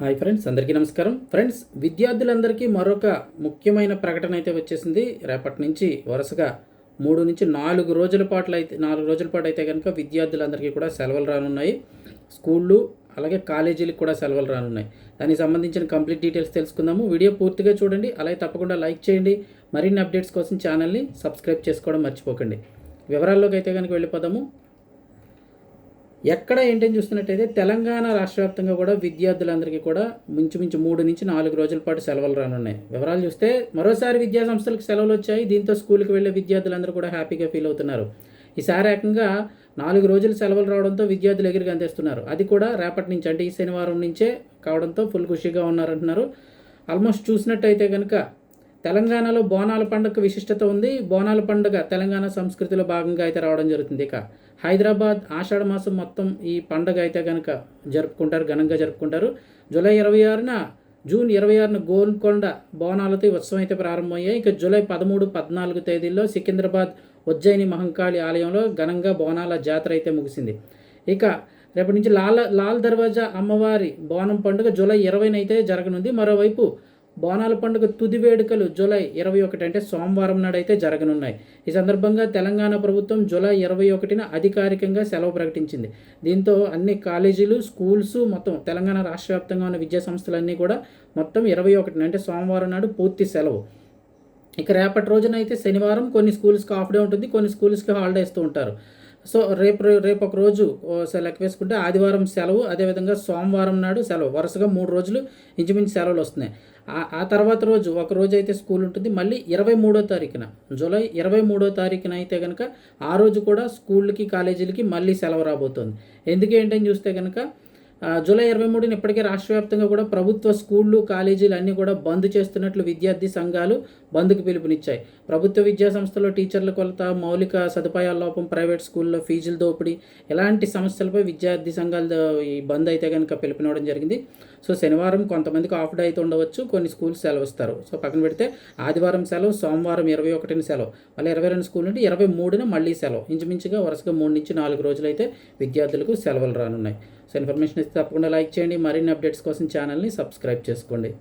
Hi friends అందరికీ నమస్కారం. Friends విద్యార్థులందరికీ మరొక ముఖ్యమైన ప్రకటన అయితే వచ్చేసింది. రేపటి నుంచి వరుసగా మూడు నుంచి నాలుగు రోజుల పాటు అయితే నాలుగు రోజుల పాటు అయితే కనుక విద్యార్థులందరికీ కూడా సెలవులు రానున్నాయి. స్కూళ్ళు అలాగే కాలేజీలకు కూడా సెలవులు రానున్నాయి. దానికి సంబంధించిన కంప్లీట్ డీటెయిల్స్ తెలుసుకుందాము. వీడియో పూర్తిగా చూడండి. అలాగే తప్పకుండా లైక్ చేయండి. మరిన్ని అప్డేట్స్ కోసం ఛానల్ని సబ్స్క్రైబ్ చేసుకోవడం మర్చిపోకండి. వివరాల్లోకి అయితే కనుక వెళ్ళిపోదాము. ఎక్కడ ఏంటని చూస్తున్నట్టయితే తెలంగాణ రాష్ట్ర వ్యాప్తంగా కూడా విద్యార్థులందరికీ కూడా మించుమించు మూడు నుంచి నాలుగు రోజుల పాటు సెలవులు రానున్నాయి. వివరాలు చూస్తే మరోసారి విద్యా సంస్థలకు సెలవులు వచ్చాయి. దీంతో స్కూల్కి వెళ్ళే విద్యార్థులందరూ కూడా హ్యాపీగా ఫీల్ అవుతున్నారు. ఈసారి ఏకంగా నాలుగు రోజులు సెలవులు రావడంతో విద్యార్థులు ఎగిరికి అందిస్తున్నారు. అది కూడా రేపటి నుంచి అంటే ఈ శనివారం నుంచే కావడంతో ఫుల్ ఖుషీగా ఉన్నారంటున్నారు. ఆల్మోస్ట్ చూసినట్టయితే కనుక తెలంగాణలో బోనాల పండుగ విశిష్టత ఉంది. బోనాల పండుగ తెలంగాణ సంస్కృతిలో భాగంగా అయితే రావడం జరుగుతుంది. ఇక హైదరాబాద్ ఆషాఢ మాసం మొత్తం ఈ పండుగ అయితే కనుక జరుపుకుంటారు ఘనంగా జరుపుకుంటారు. జూలై ఇరవై ఆరున జూన్ ఇరవై ఆరున గోల్కొండ బోనాలతో ఈ ఉత్సవం అయితే ప్రారంభమయ్యాయి. ఇక జూలై పదమూడు పద్నాలుగు తేదీల్లో సికింద్రాబాద్ ఉజ్జయిని మహంకాళి ఆలయంలో ఘనంగా బోనాల జాతర అయితే ముగిసింది. ఇక రేపటి నుంచి లాల్ లాల్ దర్వాజా అమ్మవారి బోనం పండుగ జూలై ఇరవైన అయితే జరగనుంది. మరోవైపు బోనాల పండుగ తుది వేడుకలు జూలై ఇరవై ఒకటి అంటే సోమవారం నాడు అయితే జరగనున్నాయి. ఈ సందర్భంగా తెలంగాణ ప్రభుత్వం జూలై ఇరవై ఒకటిన అధికారికంగా సెలవు ప్రకటించింది. దీంతో అన్ని కాలేజీలు స్కూల్స్ మొత్తం తెలంగాణ రాష్ట్ర వ్యాప్తంగా ఉన్న విద్యా సంస్థలన్నీ కూడా మొత్తం ఇరవై ఒకటిన అంటే సోమవారం నాడు పూర్తి సెలవు. ఇక రేపటి రోజున అయితే శనివారం కొన్ని స్కూల్స్కి హాఫ్ డే ఉంటుంది కొన్ని స్కూల్స్కి హాలిడే ఇస్తూ ఉంటారు. సో రేపు రేపు ఒక రోజు ఓ లెక్క వేసుకుంటే ఆదివారం సెలవు అదేవిధంగా సోమవారం నాడు సెలవు. వరుసగా మూడు రోజులు ఇంచుమించు సెలవులు వస్తున్నాయి. ఆ- తర్వాత రోజు ఒక రోజు అయితే స్కూల్ ఉంటుంది. మళ్ళీ ఇరవై మూడో తారీఖున జూలై ఇరవై మూడో తారీఖున అయితే కనుక ఆ రోజు కూడా స్కూళ్ళకి కాలేజీలకి మళ్ళీ సెలవు రాబోతుంది. ఎందుకు ఏంటని చూస్తే కనుక జూలై ఇరవై మూడున ఇప్పటికే రాష్ట్ర వ్యాప్తంగా కూడా ప్రభుత్వ స్కూళ్ళు కాలేజీలు అన్నీ కూడా బంద్ చేస్తున్నట్లు విద్యార్థి సంఘాలు బంద్కు పిలుపునిచ్చాయి. ప్రభుత్వ విద్యా సంస్థలో టీచర్ల కొలత మౌలిక సదుపాయాల లోపం ప్రైవేట్ స్కూల్లో ఫీజుల దోపిడీ ఇలాంటి సమస్యలపై విద్యార్థి సంఘాలు ఈ బంద్ అయితే కనుక పిలుపునివ్వడం జరిగింది. సో శనివారం కొంతమందికి ఆఫ్ డే అయితే ఉండవచ్చు కొన్ని స్కూల్స్ సెలవు ఇస్తారు. సో పక్కన పెడితే ఆదివారం సెలవు సోమవారం ఇరవై ఒకటిన సెలవు మళ్ళీ ఇరవై రెండు స్కూల్ నుండి ఇరవై మూడున మళ్ళీ సెలవు. ఇంచుమించుగా వరుసగా మూడు నుంచి నాలుగు రోజులు అయితే విద్యార్థులకు సెలవులు రానున్నాయి. సో ఇన్ఫర్మేషన్ ఇస్తే తప్పకుండా లైక్ చేయండి. మరిన్ని అప్డేట్స్ కోసం ఛానల్ని సబ్స్క్రైబ్ చేసుకోండి.